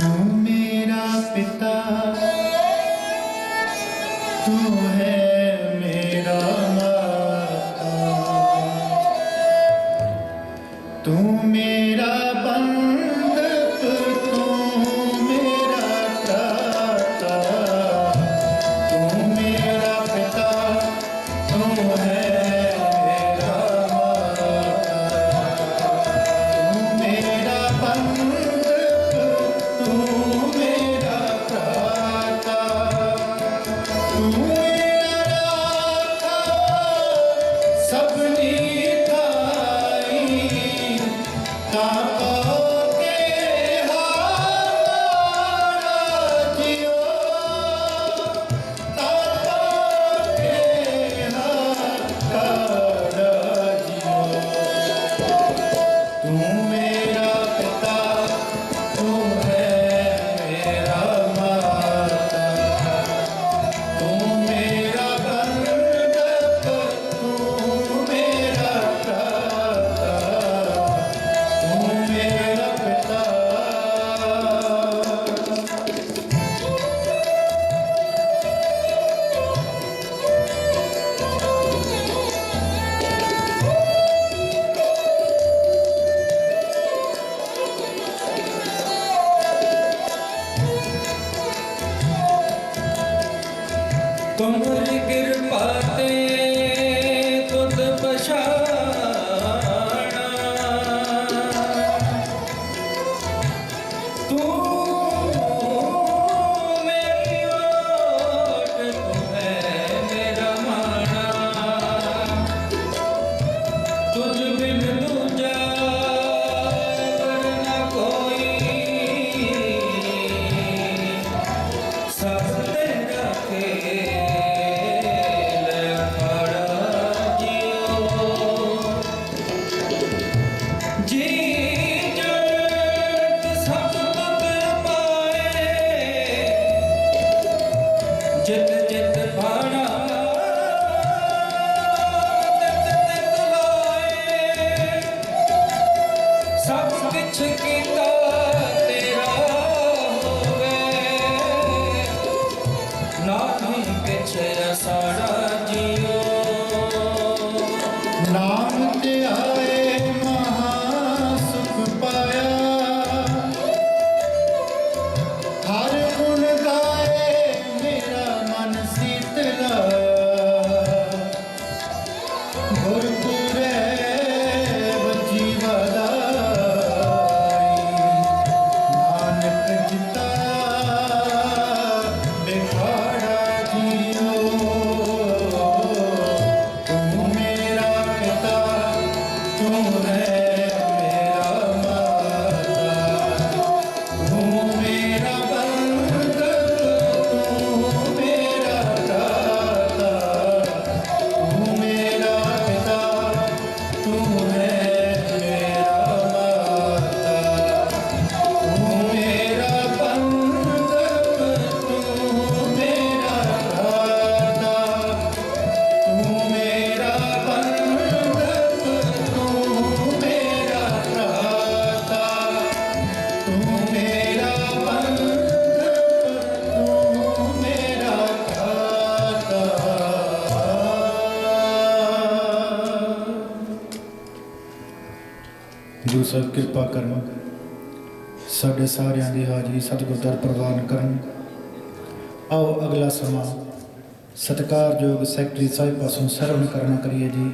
ਤੂੰ ਮੇਰਾ ਪਿਤਾ। ਤੂੰ ਹੈ ਮੇਰਾ ਮਾਤਾ। ਤੂੰ ਮੇਰਾ ਬੰਦਪ God. ਤੁਮਰੀ ਕਿਰਪਾ ਤੇ ਸਾੜਾ ਗੁਰੂ ਸਾਹਿਬ ਕਿਰਪਾ ਕਰਨ ਸਾਡੇ ਸਾਰਿਆਂ ਦੀ ਹਾਜ਼ਰੀ ਸਤਿਗੁਰ ਦਰ ਪ੍ਰਵਾਨ ਕਰਨ। ਆਓ ਅਗਲਾ ਸਮਾਂ, ਸਤਿਕਾਰਯੋਗ ਸੈਕਟਰੀ ਸਾਹਿਬ ਪਾਸੋਂ ਸਰਵਣ ਕਰਨਾ ਕਰੀਏ ਜੀ।